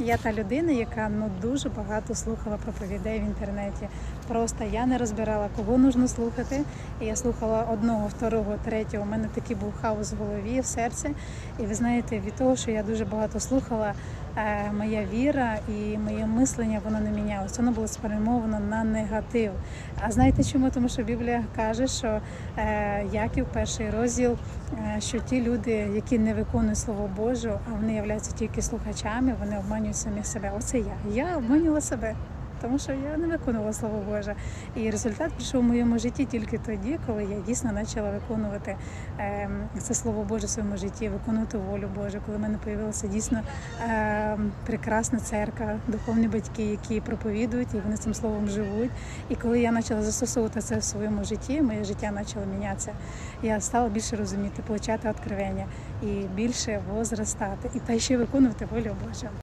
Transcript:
Я та людина, яка ну дуже багато слухала проповідей в інтернеті. Просто я не розбирала, кого нужно слухати. Я слухала одного, второго, третього. У мене такий був хаос в голові, в серці. І ви знаєте, від того, що я дуже багато слухала, моя віра і моє мислення воно не мінялося. Воно було спрямовано на негатив. А знаєте чому? Тому що Біблія каже, що е, Яків, перший розділ, е, що ті люди, які не виконують слово Боже, а вони являються тільки слухачами, вони обманюють самих себе. Оце я. Я обманювала себе. Тому що я не виконувала слово Боже. І результат прийшов в моєму житті тільки тоді, коли я дійсно почала виконувати е, це слово Боже в своєму житті, виконувати волю Божу, коли в мене з'явилася дійсно е, прекрасна церква, духовні батьки, які проповідують і вони цим словом живуть. І коли я почала застосовувати це в своєму житті, моє життя почало мінятися. Я стала більше розуміти, получати відкривання і більше возростати, і та ще виконувати волю Божу.